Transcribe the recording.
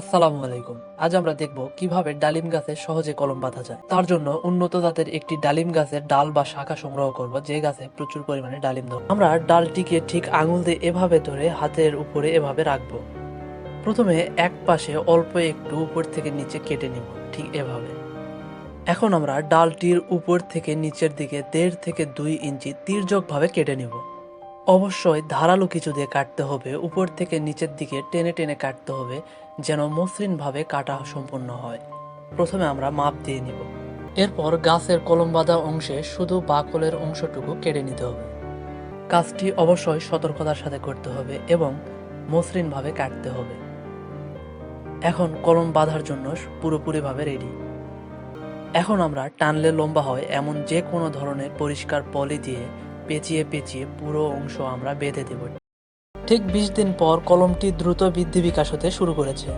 আসসালামু আলাইকুম। আজ আমরা দেখব কীভাবে ডালিম গাছে সহজে কলম বাঁধা যায়। তার জন্য উন্নত জাতের একটি ডালিম গাছের ডাল বা শাখা সংগ্রহ করব, যে গাছে প্রচুর পরিমাণে ডালিম ধরে আমরা ডালটিকে ঠিক আঙুল দিয়ে এভাবে ধরে হাতের উপরে এভাবে রাখব। প্রথমে এক পাশে অল্প একটু উপর থেকে নিচে কেটে নিব, ঠিক এভাবে। এখন আমরা ডালটির উপর থেকে নিচের দিকে দেড় থেকে দুই ইঞ্চি তীর্যকভাবে কেটে নিব। অবশ্যই ধারালো কিছু দিয়ে কাটতে হবে, উপর থেকে নিচের দিকে টেনে টেনে কাটতে হবে, যেন মসৃণভাবে কাটা সম্পূর্ণ হয়। প্রথমে আমরা মাপ দিয়ে নিব। এরপর গাছের কলম বাঁধা অংশে শুধু বাকলের অংশটুকু কেটে নিতে হবে। কাজটি অবশ্যই সতর্কতার সাথে করতে হবে এবং মসৃণভাবে কাটতে হবে। এখন কলম বাঁধার জন্য পুরোপুরিভাবে রেডি এখন আমরা টানলে লম্বা হয় এমন যে কোনো ধরনের পরিষ্কার পলি দিয়ে পেঁচিয়ে পেঁচিয়ে পুরো অংশ আমরা বেঁধে দেব। ঠিক বিশ দিন পর কলমটি দ্রুত বৃদ্ধি বিকাশ হতে শুরু করেছে।